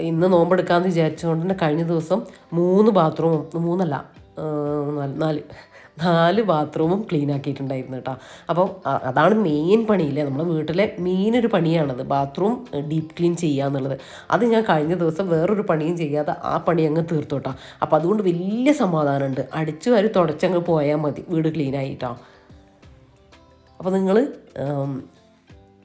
ഇന്ന് നോമ്പെടുക്കാമെന്ന് വിചാരിച്ചുകൊണ്ട് തന്നെ കഴിഞ്ഞ ദിവസം മൂന്ന് ബാത്റൂമും മൂന്നല്ല നാല്- നാല് ബാത്റൂമും ക്ലീൻ ആക്കിയിട്ടുണ്ടായിരുന്നു കേട്ടോ. അപ്പം അതാണ് മെയിൻ പണിയില്ലേ? നമ്മുടെ വീട്ടിലെ മെയിൻ ഒരു പണിയാണത്. ബാത്റൂം ഡീപ്പ് ക്ലീൻ ചെയ്യുക എന്നുള്ളത് അത് ഞാൻ കഴിഞ്ഞ ദിവസം വേറൊരു പണിയും ചെയ്യാതെ ആ പണി അങ്ങ് തീർത്തു കേട്ടോ. അപ്പോൾ അതുകൊണ്ട് വലിയ സമാധാനമുണ്ട് അടിച്ചു വാരി തുടച്ചങ്ങ് പോയാൽ മതി. വീട് ക്ലീൻ ആയിട്ടോ അപ്പോൾ നിങ്ങൾ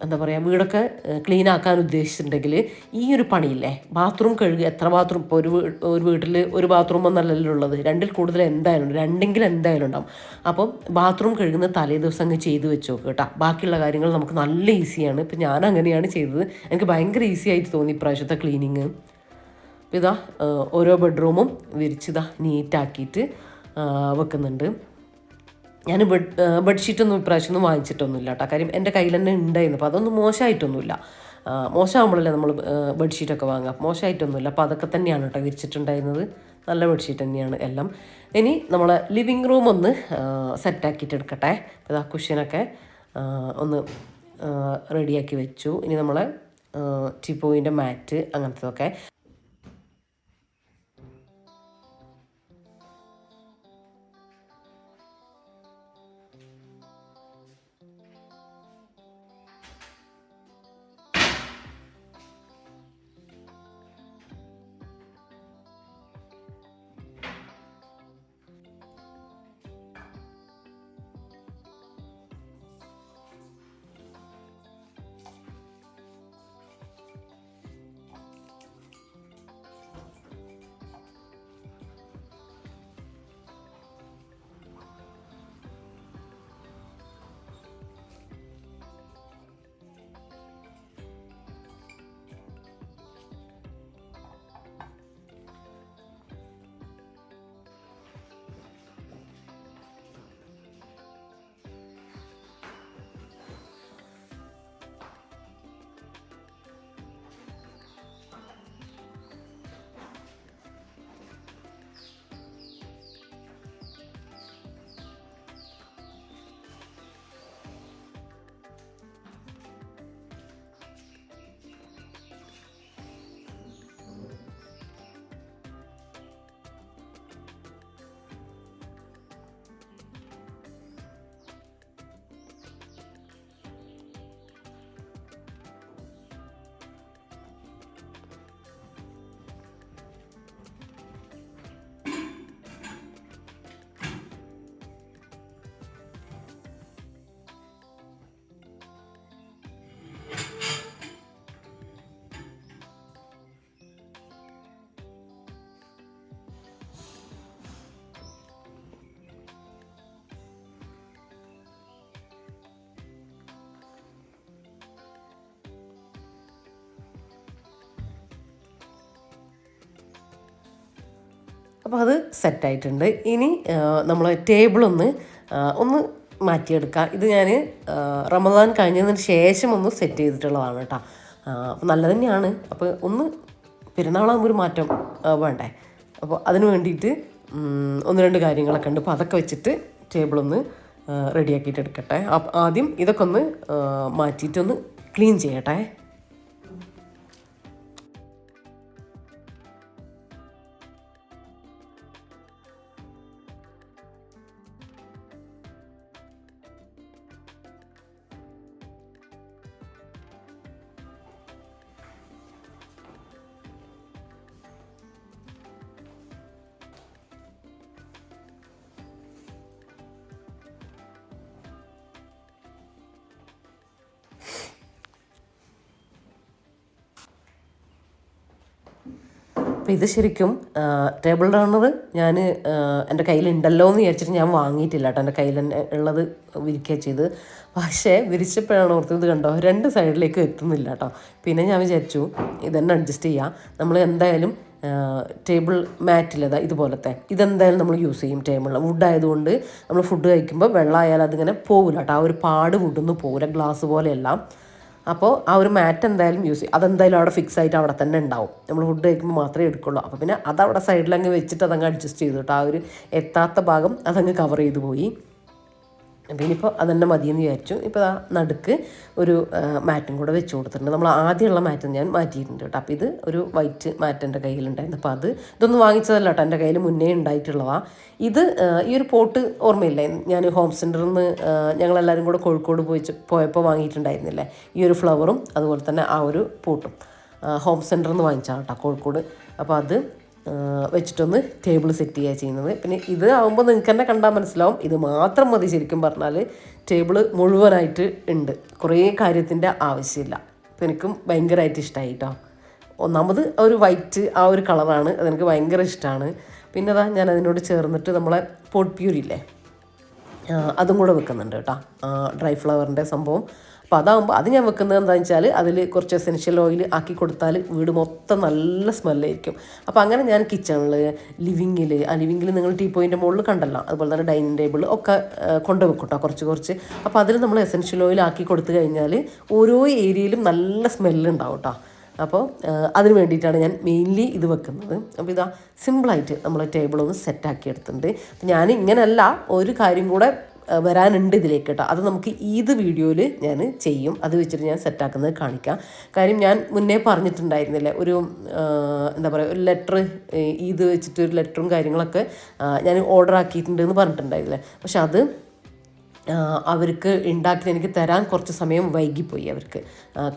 എന്താ പറയുക വീടൊക്കെ ക്ലീൻ ആക്കാൻ ഉദ്ദേശിച്ചിട്ടുണ്ടെങ്കിൽ ഈ ഒരു പണിയില്ലേ? ബാത്റൂം കഴുകുക എത്ര ബാത്റൂം ഇപ്പോൾ ഒരു ഒരു വീട്ടിൽ ഒരു ബാത്റൂം ഒന്നല്ലല്ലോ ഉള്ളത്. രണ്ടിൽ കൂടുതൽ എന്തായാലും രണ്ടെങ്കിലും എന്തായാലും ഉണ്ടാവും. അപ്പം ബാത്റൂം കഴുകുന്ന തലേ ദിവസം അങ്ങ് ചെയ്ത് വെച്ച് കേട്ടോ. ബാക്കിയുള്ള കാര്യങ്ങൾ നമുക്ക് നല്ല ഈസിയാണ്. ഇപ്പം ഞാൻ അങ്ങനെയാണ് ചെയ്തത്. എനിക്ക് ഭയങ്കര ഈസി ആയിട്ട് തോന്നി ഇപ്രാവശ്യത്തെ ക്ലീനിങ് ഇതാ ഓരോ ബെഡ്റൂമും വിരിച്ചിതാ നീറ്റാക്കിയിട്ട് വെക്കുന്നുണ്ട്. ഞാൻ ബെഡ് ബെഡ്ഷീറ്റൊന്നും ഇപ്രാവശ്യം ഒന്നും വാങ്ങിച്ചിട്ടൊന്നുമില്ല കേട്ടോ കാര്യം എന്റെ കയ്യിൽ തന്നെ ഉണ്ടായിരുന്നു അപ്പോൾ അതൊന്നും മോശമായിട്ടൊന്നുമില്ല മോശമാകുമ്പോഴല്ലേ നമ്മൾ ബെഡ്ഷീറ്റൊക്കെ വാങ്ങുക മോശമായിട്ടൊന്നുമില്ല. അപ്പോൾ അതൊക്കെ തന്നെയാണ് കേട്ടോ വിരിച്ചിട്ടുണ്ടായിരുന്നത്. നല്ല ബെഡ്ഷീറ്റ് തന്നെയാണ് എല്ലാം. ഇനി നമ്മളെ ലിവിങ് റൂം ഒന്ന് സെറ്റാക്കിയിട്ട് എടുക്കട്ടെ. അപ്പോൾ ആ കുഷ്യനൊക്കെ ഒന്ന് റെഡിയാക്കി വെച്ചു. ഇനി നമ്മളെ ടിപ്പോയിന്റെ മാറ്റ് അങ്ങനത്തതൊക്കെ. അപ്പോൾ അത് സെറ്റായിട്ടുണ്ട് ഇനി നമ്മൾ ടേബിളൊന്ന് ഒന്ന് മാറ്റിയെടുക്കാം. ഇത് ഞാൻ റമദാൻ കഴിഞ്ഞതിന് ശേഷം ഒന്ന് സെറ്റ് ചെയ്തിട്ടുള്ളതാണ് കേട്ടോ. അപ്പോൾ നല്ല തന്നെയാണ്. അപ്പോൾ ഒന്ന് പെരുന്നാളാകുമ്പോൾ ഒരു മാറ്റം വേണ്ടേ? അപ്പോൾ അതിന് വേണ്ടിയിട്ട് ഒന്ന് രണ്ട് കാര്യങ്ങളൊക്കെ ഉണ്ട്. അപ്പോൾ അതൊക്കെ വെച്ചിട്ട് ടേബിളൊന്ന് റെഡിയാക്കിയിട്ട് എടുക്കട്ടെ. ആദ്യം ഇതൊക്കെ ഒന്ന് മാറ്റിയിട്ടൊന്ന് ക്ലീൻ ചെയ്യട്ടെ. ഇത് ശരിക്കും ടേബിൾ റണ്ണർ ഞാൻ എന്റെ കയ്യിലുണ്ടല്ലോ എന്ന് വിചാരിച്ചിട്ട് ഞാൻ വാങ്ങിയിട്ടില്ല കേട്ടോ. എന്റെ കയ്യിൽ ഉള്ളത് വിരിക്കുക ചെയ്ത് പക്ഷേ വിരിച്ചപ്പോഴാണ് ഓർത്തത് കണ്ടോ? രണ്ട് സൈഡിലേക്ക് എത്തുന്നില്ല കേട്ടോ. പിന്നെ ഞാൻ വിചാരിച്ചു ഇതന്നെ അഡ്ജസ്റ്റ് ചെയ്യാം. നമ്മൾ എന്തായാലും ടേബിൾ മാറ്റില്ലതാ ഇതുപോലത്തെ ഇതെന്തായാലും നമ്മൾ യൂസ് ചെയ്യും ടേബിളിൽ വുഡ് ആയതുകൊണ്ട് നമ്മൾ ഫുഡ് കഴിക്കുമ്പോൾ വെള്ളമായാലും അതിങ്ങനെ പോകില്ല കേട്ടോ. ആ ഒരു പാട് വുഡൊന്നും പോകില്ല ഗ്ലാസ് പോലെയല്ല. അപ്പോൾ ആ ഒരു മാറ്റ് എന്തായാലും യൂസ് ചെയ്യും. അതെന്തായാലും അവിടെ ഫിക്സ് ആയിട്ട് അവിടെ തന്നെ ഉണ്ടാവും. നമ്മൾ ഫുഡ് കഴിക്കുമ്പോൾ മാത്രമേ എടുക്കുള്ളൂ. അപ്പോൾ പിന്നെ അത് അവിടെ സൈഡിലങ്ങ് വെച്ചിട്ട് അതങ്ങ് അഡ്ജസ്റ്റ് ചെയ്തു കേട്ടോ. ആ ഒരു എത്താത്ത ഭാഗം അതങ്ങ് കവർ ചെയ്തു പോയി. അപ്പോൾ ഇനിയിപ്പോൾ അതെന്നെ മതിയെന്ന് വിചാരിച്ചു. ഇപ്പോൾ ആ നടുക്ക് ഒരു മാറ്റും കൂടെ വെച്ച് കൊടുത്തിട്ടുണ്ട്. നമ്മൾ ആദ്യമുള്ള മാറ്റം ഞാൻ മാറ്റിയിട്ടുണ്ട് കേട്ടോ. അപ്പോൾ ഇത് ഒരു വൈറ്റ് മാറ്റ് എന്റെ കയ്യിലുണ്ടായിരുന്നു. അപ്പോൾ അത് ഇതൊന്നും വാങ്ങിച്ചതല്ല കേട്ടോ. എന്റെ കയ്യിൽ മുന്നേ ഉണ്ടായിട്ടുള്ളതാ. ഇത് ഈ ഒരു പോട്ട് ഓർമ്മയില്ലേ? ഞാൻ ഹോം സെന്ററിൽ നിന്ന് ഞങ്ങളെല്ലാവരും കൂടെ കോഴിക്കോട് പോയി പോയപ്പോൾ വാങ്ങിയിട്ടുണ്ടായിരുന്നില്ലേ? ഈ ഒരു ഫ്ലവറും അതുപോലെ തന്നെ ആ ഒരു പോട്ടും ഹോം സെന്ററിൽ നിന്ന് വാങ്ങിച്ചാണ് കേട്ടോ കോഴിക്കോട്. അപ്പോൾ അത് വെച്ചിട്ടൊന്ന് ടേബിൾ സെറ്റ് ചെയ്യുക ചെയ്യുന്നത്. പിന്നെ ഇത് ആകുമ്പോൾ നിങ്ങൾക്ക് തന്നെ കണ്ടാൽ മനസ്സിലാവും. ഇത് മാത്രം മതി ശരിക്കും പറഞ്ഞാൽ ടേബിൾ മുഴുവനായിട്ട് ഉണ്ട്. കുറേ കാര്യത്തിന്റെ ആവശ്യമില്ല. അപ്പോൾ എനിക്കും ഭയങ്കരമായിട്ട് ഇഷ്ടമായി കേട്ടോ ഒന്നാമത് ആ ഒരു വൈറ്റ് ആ ഒരു കളറാണ് അതെനിക്ക് ഭയങ്കര ഇഷ്ടമാണ് പിന്നെ അതാ ഞാൻ അതിനോട് ചേർന്നിട്ട് നമ്മളെ പോട്ട് പ്യൂരില്ലേ അതും കൂടെ വെക്കുന്നുണ്ട് കേട്ടോ ഡ്രൈ ഫ്ലവറിന്റെ സംഭവം. അപ്പോൾ അതാകുമ്പോൾ അത് ഞാൻ വെക്കുന്നത് എന്താണെന്ന് വെച്ചാൽ അതിൽ കുറച്ച് എസെൻഷ്യൽ ഓയിൽ ആക്കി കൊടുത്താൽ വീട് മൊത്തം നല്ല സ്മെല്ലായിരിക്കും അപ്പോൾ അങ്ങനെ ഞാൻ കിച്ചണിൽ ലിവിങ്ങിൽ ആ ലിവിങ്ങിൽ നിങ്ങൾ ടീ പോയിന്റെ മുകളിൽ കണ്ടല്ലോ. അതുപോലെ തന്നെ ഡൈനിങ് ടേബിൾ ഒക്കെ കൊണ്ട് കൊണ്ടുവെക്കും കുറച്ച് കുറച്ച്. അപ്പോൾ അതിൽ നമ്മൾ എസെൻഷ്യൽ ഓയിൽ ആക്കി കൊടുത്തു കഴിഞ്ഞാൽ ഓരോ ഏരിയയിലും നല്ല സ്മെല്ലുണ്ടാവും കേട്ടോ അപ്പോൾ അതിന് വേണ്ടിയിട്ടാണ് ഞാൻ മെയിൻലി ഇത് വെക്കുന്നത്. അപ്പോൾ ഇതാ സിമ്പിളായിട്ട് നമ്മൾ ടേബിൾ ഒന്ന് സെറ്റാക്കി എടുത്തിട്ടുണ്ട്. ഞാൻ ഇങ്ങനെയല്ല ഒരു കാര്യം കൂടെ വരാനുണ്ട് ഇതിലേക്ക് കേട്ടോ. അത് നമുക്ക് ഈദ് വീഡിയോയിൽ ഞാൻ ചെയ്യും. അത് വെച്ചിട്ട് ഞാൻ സെറ്റാക്കുന്നത് കാണിക്കാം. കാര്യം ഞാൻ മുന്നേ പറഞ്ഞിട്ടുണ്ടായിരുന്നില്ലേ. ഒരു എന്താ പറയുക ഒരു ലെറ്റർ ഈദ് വെച്ചിട്ട് ഒരു ലെറ്ററും കാര്യങ്ങളൊക്കെ ഞാൻ ഓർഡർ ആക്കിയിട്ടുണ്ട് എന്ന് പറഞ്ഞിട്ടുണ്ടായിരുന്നില്ലേ. പക്ഷെ അത് അവർക്ക് ഉണ്ടാക്കി എനിക്ക് തരാൻ കുറച്ച് സമയം വൈകിപ്പോയി അവർക്ക്.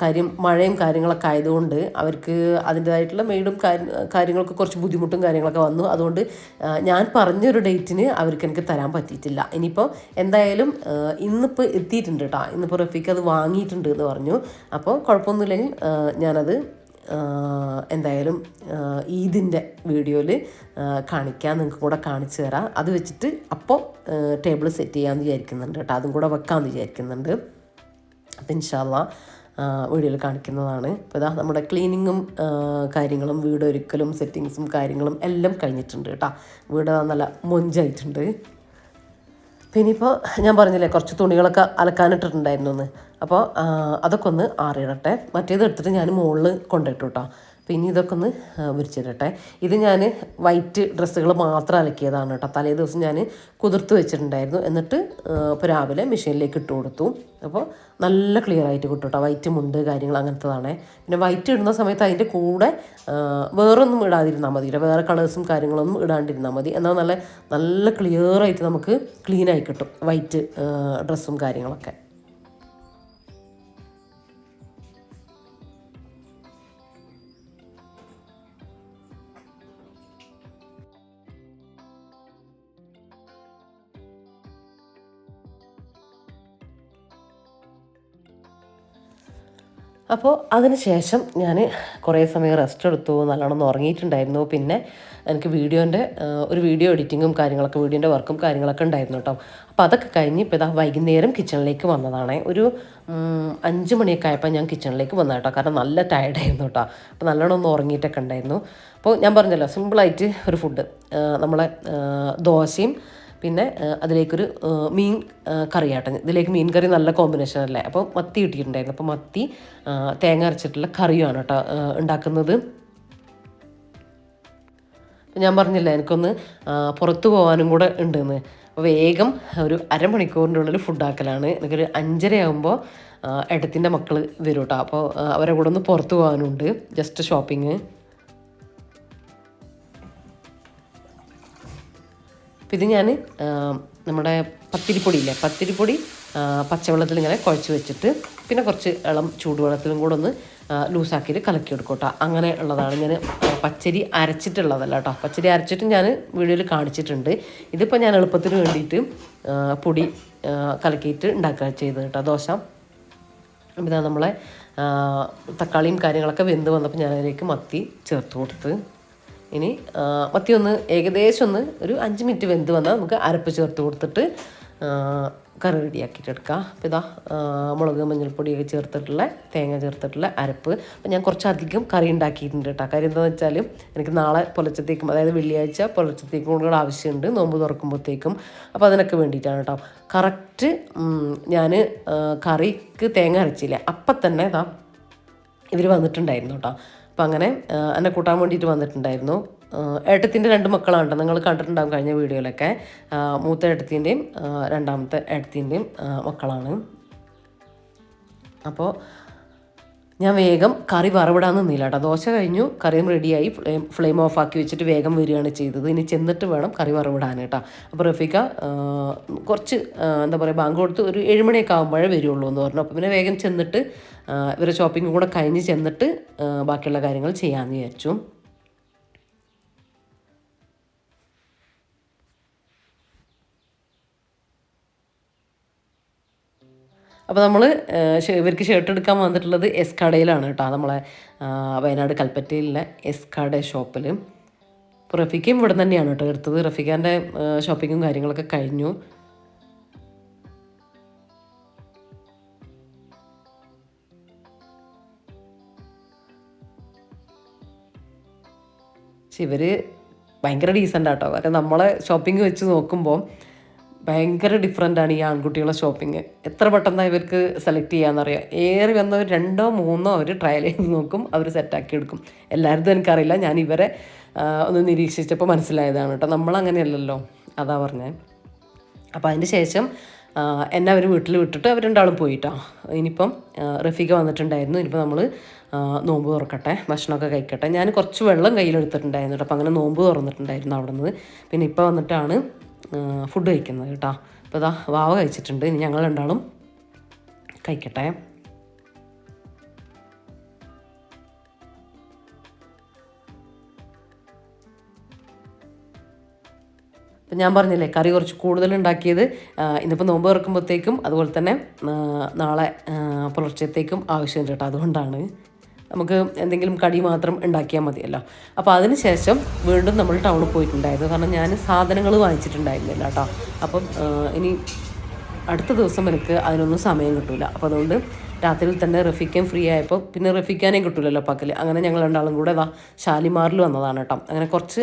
കാര്യം മഴയും കാര്യങ്ങളൊക്കെ ആയതുകൊണ്ട് അവർക്ക് അതിന്റേതായിട്ടുള്ള മെയ്ഡും കാര്യങ്ങളൊക്കെ കുറച്ച് ബുദ്ധിമുട്ടും കാര്യങ്ങളൊക്കെ വന്നു. അതുകൊണ്ട് ഞാൻ പറഞ്ഞൊരു ഡേറ്റിന് അവർക്ക് എനിക്ക് തരാൻ പറ്റിയിട്ടില്ല. ഇനിയിപ്പോൾ എന്തായാലും ഇന്നിപ്പോൾ എത്തിയിട്ടുണ്ട് കേട്ടോ ഇന്നിപ്പോൾ റഫീക്ക് അത് വാങ്ങിയിട്ടുണ്ട് എന്ന് പറഞ്ഞു. അപ്പോൾ കുഴപ്പമൊന്നുമില്ലെങ്കിൽ ഞാനത് എന്തായാലും ഈദിന്റെ വീഡിയോയിൽ കാണിക്കാം. നിങ്ങൾക്ക് കൂടെ കാണിച്ചു തരാം. അത് വെച്ചിട്ട് അപ്പോൾ ടേബിൾ സെറ്റ് ചെയ്യാമെന്ന് വിചാരിക്കുന്നുണ്ട് കേട്ടോ. അതും കൂടെ വെക്കാമെന്ന് വിചാരിക്കുന്നുണ്ട്. അപ്പം ഇൻഷാല്ല വീഡിയോയിൽ കാണിക്കുന്നതാണ്. ഇപ്പോൾ ഇതാ നമ്മുടെ ക്ലീനിങ്ങും കാര്യങ്ങളും വീടൊരുക്കലും സെറ്റിങ്സും കാര്യങ്ങളും എല്ലാം കഴിഞ്ഞിട്ടുണ്ട് കേട്ടോ. വീട് നല്ല മൊഞ്ചായിട്ടുണ്ട്. പിന്നെ ഇപ്പോൾ ഞാൻ പറഞ്ഞില്ലേ കുറച്ച് തുണികളൊക്കെ അലക്കാനിട്ടിട്ടുണ്ടായിരുന്നു എന്ന് അപ്പോൾ അതൊക്കെ ഒന്ന് ആറിയിടട്ടെ. മറ്റേത് എടുത്തിട്ട് ഞാൻ മുകളിൽ കൊണ്ടിട്ടു കേട്ടോ പിന്നെ ഇതൊക്കെ ഒന്ന് വിരിച്ചിടട്ടെ. ഇത് ഞാൻ വൈറ്റ് ഡ്രസ്സുകൾ മാത്രം അലക്കിയതാണ് കേട്ടോ. തലേ ദിവസം ഞാൻ കുതിർത്ത് വെച്ചിട്ടുണ്ടായിരുന്നു. എന്നിട്ട് ഇപ്പോൾ രാവിലെ മെഷീനിലേക്ക് ഇട്ട് കൊടുത്തു. അപ്പോൾ നല്ല ക്ലിയർ ആയിട്ട് കിട്ടും കേട്ടോ. വൈറ്റ് മുണ്ട് കാര്യങ്ങൾ അങ്ങനത്തതാണ്. പിന്നെ വൈറ്റ് ഇടുന്ന സമയത്ത് അതിന്റെ കൂടെ വേറൊന്നും ഇടാതിരുന്നാൽ മതി. വേറെ കളേഴ്സും കാര്യങ്ങളൊന്നും ഇടാണ്ടിരുന്നാൽ മതി. എന്നാൽ നല്ല നല്ല ക്ലിയർ ആയിട്ട് നമുക്ക് ക്ലീനായി കിട്ടും വൈറ്റ് ഡ്രസ്സും കാര്യങ്ങളൊക്കെ. അപ്പോൾ അതിനുശേഷം ഞാൻ കുറേ സമയം റെസ്റ്റ് എടുത്തു നല്ലോണം ഉറങ്ങിയിട്ടുണ്ടായിരുന്നു. പിന്നെ എനിക്ക് വീഡിയോന്റെ ഒരു വീഡിയോ എഡിറ്റിങ്ങും കാര്യങ്ങളൊക്കെ വീഡിയോന്റെ വർക്കും കാര്യങ്ങളൊക്കെ ഉണ്ടായിരുന്നു കേട്ടോ. അപ്പോൾ അതൊക്കെ കഴിഞ്ഞ് ഇപ്പോൾ ഇതാ വൈകുന്നേരം കിച്ചണിലേക്ക് വന്നതാണ്. ഒരു അഞ്ച് മണിയൊക്കെ ആയപ്പോൾ ഞാൻ കിച്ചണിലേക്ക് വന്നത് കേട്ടോ. കാരണം നല്ല ടയർഡായിരുന്നു കേട്ടോ. അപ്പോൾ നല്ലോണം ഒന്ന് ഉറങ്ങിയിട്ടൊക്കെ ഉണ്ടായിരുന്നു. അപ്പോൾ ഞാൻ പറഞ്ഞല്ലോ സിമ്പിളായിട്ട് ഒരു ഫുഡ് നമ്മളെ ദോശയും പിന്നെ അതിലേക്കൊരു മീൻ കറിയാട്ടം. ഇതിലേക്ക് മീൻ കറി നല്ല കോമ്പിനേഷൻ അല്ലേ? അപ്പോൾ മത്തി കിട്ടിയിട്ടുണ്ടായിരുന്നു. അപ്പോൾ മത്തി തേങ്ങ അരച്ചിട്ടുള്ള കറിയുമാണ് കേട്ടോ ഉണ്ടാക്കുന്നത്. ഞാൻ പറഞ്ഞില്ല എനിക്കൊന്ന് പുറത്തു പോകാനും കൂടെ ഉണ്ടെന്ന്. അപ്പോൾ വേഗം ഒരു അരമണിക്കൂറിന്റെ ഉള്ളിൽ ഫുഡാക്കലാണ് എനിക്കൊരു അഞ്ചര ആകുമ്പോൾ ഏട്ടത്തിന്റെ മക്കൾ വരും കേട്ടോ. അപ്പോൾ അവരെ കൂടെ ഒന്ന് പുറത്തു പോകാനുണ്ട് ജസ്റ്റ് ഷോപ്പിങ് അപ്പോൾ ഇത് ഞാൻ നമ്മുടെ പത്തിരിപ്പൊടി ഇല്ലേ പത്തിരിപ്പൊടി പച്ചവെള്ളത്തിൽ ഇങ്ങനെ കുഴച്ച് വെച്ചിട്ട് പിന്നെ കുറച്ച് ഇളം ചൂടുവെള്ളത്തിലും കൂടെ ഒന്ന് ലൂസാക്കിയിട്ട് കലക്കി എടുക്കും കേട്ടോ അങ്ങനെ ഉള്ളതാണ് ഞാൻ പച്ചരി അരച്ചിട്ടുള്ളതല്ല കേട്ടോ. പച്ചരി അരച്ചിട്ടും ഞാൻ വീഡിയോയിൽ കാണിച്ചിട്ടുണ്ട്. ഇതിപ്പോൾ ഞാൻ എളുപ്പത്തിന് വേണ്ടിയിട്ട് പൊടി കലക്കിയിട്ട് ഉണ്ടാക്കുക ചെയ്ത് കേട്ടോ. ദോശ. ഇതാ നമ്മളെ തക്കാളിയും കാര്യങ്ങളൊക്കെ വെന്ത് വന്നപ്പോൾ ഞാൻ അതിലേക്ക് മത്തി ചേർത്ത് കൊടുത്ത്. ഇനി മത്തി ഒന്ന് ഏകദേശം ഒന്ന് ഒരു അഞ്ച് മിനിറ്റ് വെന്ത് വന്നാൽ നമുക്ക് അരപ്പ് ചേർത്ത് കൊടുത്തിട്ട് കറി റെഡിയാക്കിയിട്ട് എടുക്കുക അപ്പോൾ ഇതാ മുളക് മഞ്ഞൾപ്പൊടിയൊക്കെ ചേർത്തിട്ടുള്ള തേങ്ങ ചേർത്തിട്ടുള്ള അരപ്പ്. അപ്പോൾ ഞാൻ കുറച്ചധികം കറി ഉണ്ടാക്കിയിട്ടുണ്ട് കേട്ടോ. കാര്യം എന്താണെന്ന് വെച്ചാൽ എനിക്ക് നാളെ പുലച്ചത്തേക്കും അതായത് വെള്ളിയാഴ്ച പുലച്ചത്തേക്കും കൂടെ ആവശ്യമുണ്ട്. നോമ്പ് തുറക്കുമ്പോഴത്തേക്കും. അപ്പോൾ അതിനൊക്കെ വേണ്ടിയിട്ടാണ് കേട്ടോ. കറക്റ്റ് ഞാൻ കറിക്ക് തേങ്ങ അരച്ചില്ല. അപ്പം തന്നെ ഇതാ ഇവർ വന്നിട്ടുണ്ടായിരുന്നു കേട്ടോ. അപ്പം അങ്ങനെ എന്നെ കൂട്ടാൻ വേണ്ടിയിട്ട് വന്നിട്ടുണ്ടായിരുന്നു. ഏട്ടത്തിന്റെ രണ്ട് മക്കളാണ് നിങ്ങൾ കണ്ടിട്ടുണ്ടാകും കഴിഞ്ഞ വീഡിയോയിലൊക്കെ. മൂത്ത ഏട്ടത്തിന്റെയും രണ്ടാമത്തെ ഏട്ടത്തിന്റെയും മക്കളാണ്. അപ്പോൾ ഞാൻ വേഗം കറി വറവിടാൻ നിന്നില്ല കേട്ടോ. ദോശ കഴിഞ്ഞു കറിയും റെഡിയായി ഫ്ലെയിം ഫ്ലെയിം ഓഫ് ആക്കി വെച്ചിട്ട് വേഗം വരികയാണ് ചെയ്തത്. ഇനി ചെന്നിട്ട് വേണം കറി വറവിടാൻ കേട്ടോ. അപ്പോൾ റഫീക്ക കുറച്ച് എന്താ പറയുക ബാങ്ക് കൊടുത്ത് ഒരു ഏഴുമണിയൊക്കെ ആകുമ്പോഴേ വരുള്ളൂ എന്ന് പറഞ്ഞു. അപ്പോൾ പിന്നെ വേഗം ചെന്നിട്ട് ഇവരെ ഷോപ്പിംഗ് കൂടെ കഴിഞ്ഞ് ചെന്നിട്ട് ബാക്കിയുള്ള കാര്യങ്ങൾ ചെയ്യാമെന്ന് വിചാരിച്ചു. അപ്പോൾ നമ്മൾ ഇവർക്ക് ഷർട്ട് എടുക്കാൻ വന്നിട്ടുള്ളത് എസ് കടയിലാണ് കേട്ടോ. നമ്മളെ വയനാട് കൽപ്പറ്റയിലുള്ള എസ് കട ഷോപ്പിൽ അപ്പോൾ റഫീഖയും ഇവിടെ തന്നെയാണ് കേട്ടോ എടുത്തത്. റഫീഖാന്റെ ഷോപ്പിങ്ങും കാര്യങ്ങളൊക്കെ കഴിഞ്ഞു. പക്ഷെ ഇവർ ഭയങ്കര ഡീസന്റ് ആട്ടോ. കാരണം നമ്മളെ ഷോപ്പിംഗ് വെച്ച് നോക്കുമ്പോൾ ഭയങ്കര ഡിഫറെന്റ് ആണ് ഈ ആൺകുട്ടികളെ ഷോപ്പിംഗ് എത്ര പെട്ടെന്ന് ഇവർക്ക് സെലക്ട് ചെയ്യാമെന്നറിയാം ഏറി വന്നവർ രണ്ടോ മൂന്നോ അവർ ട്രയൽ ചെയ്ത് നോക്കും അവർ സെറ്റാക്കി എടുക്കും. എല്ലാവരും എനിക്കറിയില്ല. ഞാൻ ഇവരെ ഒന്ന് നിരീക്ഷിച്ചപ്പോൾ മനസ്സിലായതാണ് കേട്ടോ. നമ്മളങ്ങനെയല്ലല്ലോ. അതാ പറഞ്ഞത് അപ്പോൾ അതിന് ശേഷം എന്നെ അവർ വീട്ടിൽ വിട്ടിട്ട് അവർ രണ്ടാളും പോയിട്ടോ. ഇനിയിപ്പം റഫീഖ വന്നിട്ടുണ്ടായിരുന്നു. ഇനിയിപ്പോൾ നമ്മൾ നോമ്പ് തുറക്കട്ടെ ഭക്ഷണമൊക്കെ കഴിക്കട്ടെ. ഞാൻ കുറച്ച് വെള്ളം കയ്യിലെടുത്തിട്ടുണ്ടായിരുന്നു കേട്ടോ. അപ്പോൾ അങ്ങനെ നോമ്പ് തുറന്നിട്ടുണ്ടായിരുന്നു അവിടെ നിന്ന് പിന്നെ ഇപ്പോൾ വന്നിട്ടാണ് ഫുഡ് കഴിക്കുന്നത് കേട്ടോ. അപ്പോൾ ഇതാ വാവ കഴിച്ചിട്ടുണ്ട്. ഇനി ഞങ്ങൾ രണ്ടാളും കഴിക്കട്ടെ. അപ്പം ഞാൻ പറഞ്ഞില്ലേ കറി കുറച്ച് കൂടുതൽ ഉണ്ടാക്കിയത് ഇന്നിപ്പോൾ നോമ്പ് തുറക്കുമ്പോഴത്തേക്കും അതുപോലെ തന്നെ നാളെ പുലർച്ചത്തേക്കും ആവശ്യമുണ്ട് കേട്ടോ. അതുകൊണ്ടാണ് നമുക്ക് എന്തെങ്കിലും കടി മാത്രം ഉണ്ടാക്കിയാൽ മതിയല്ലോ. അപ്പോൾ അതിന് ശേഷം വീണ്ടും നമ്മൾ ടൗണിൽ പോയിട്ടുണ്ടായിരുന്നു. കാരണം ഞാൻ സാധനങ്ങൾ വാങ്ങിച്ചിട്ടുണ്ടായിരുന്നില്ല കേട്ടോ. അപ്പം ഇനി അടുത്ത ദിവസം എനിക്ക് അതിനൊന്നും സമയം കിട്ടില്ല അപ്പോൾ അതുകൊണ്ട് രാത്രിയിൽ തന്നെ റഫിക്കാൻ ഫ്രീ ആയപ്പോൾ പിന്നെ റഫിക്കാനേ കിട്ടില്ലല്ലോ പക്കൽ അങ്ങനെ ഞങ്ങൾ രണ്ടാളും കൂടെ ഇതാ ഷാലിമാറിൽ വന്നതാണ് കേട്ടോ. അങ്ങനെ കുറച്ച്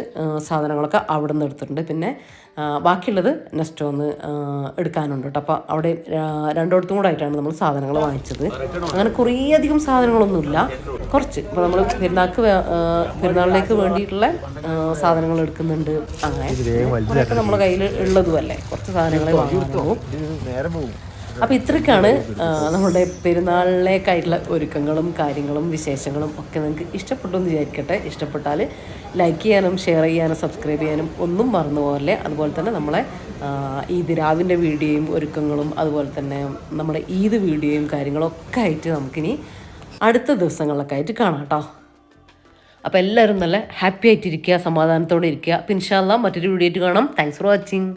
സാധനങ്ങളൊക്കെ അവിടെ നിന്ന് എടുത്തിട്ടുണ്ട്. പിന്നെ ബാക്കിയുള്ളത് നെക്സ്റ്റ് ഒന്ന് എടുക്കാനുണ്ട് കേട്ടോ. അപ്പോൾ അവിടെ രണ്ടിടത്തും കൂടെ ആയിട്ടാണ് നമ്മൾ സാധനങ്ങൾ വാങ്ങിച്ചത്. അങ്ങനെ കുറേയധികം സാധനങ്ങളൊന്നുമില്ല. കുറച്ച്. ഇപ്പോൾ നമ്മൾ പെരുന്നാൾക്ക് പെരുന്നാളിലേക്ക് വേണ്ടിയിട്ടുള്ള സാധനങ്ങൾ എടുക്കുന്നുണ്ട്. അങ്ങനെ. നമ്മുടെ കയ്യിൽ ഉള്ളതുമല്ലേ കുറച്ച് സാധനങ്ങളെ വാങ്ങുള്ളൂ അപ്പോൾ ഇത്രയ്ക്കാണ് നമ്മുടെ പെരുന്നാളിലേക്കായിട്ടുള്ള ഒരുക്കങ്ങളും കാര്യങ്ങളും വിശേഷങ്ങളും ഒക്കെ നിങ്ങൾക്ക് ഇഷ്ടപ്പെട്ടു എന്ന് വിചാരിക്കട്ടെ. ഇഷ്ടപ്പെട്ടാൽ ലൈക്ക് ചെയ്യാനും ഷെയർ ചെയ്യാനും സബ്സ്ക്രൈബ് ചെയ്യാനും ഒന്നും മറന്നു പോകല്ലേ അതുപോലെ തന്നെ നമ്മളെ ഈദ് രാവിന്റെ വീഡിയോയും ഒരുക്കങ്ങളും അതുപോലെ തന്നെ നമ്മുടെ ഈദ് വീഡിയോയും കാര്യങ്ങളൊക്കെ ആയിട്ട് നമുക്കിനി അടുത്ത ദിവസങ്ങളിലൊക്കെ ആയിട്ട് കാണാം കേട്ടോ. അപ്പോൾ എല്ലാവരും നല്ല ഹാപ്പി ആയിട്ടിരിക്കുക സമാധാനത്തോടെ ഇരിക്കുക. പിൻഷാല്ല മറ്റൊരു വീഡിയോ ആയിട്ട് കാണാം. Thanks for watching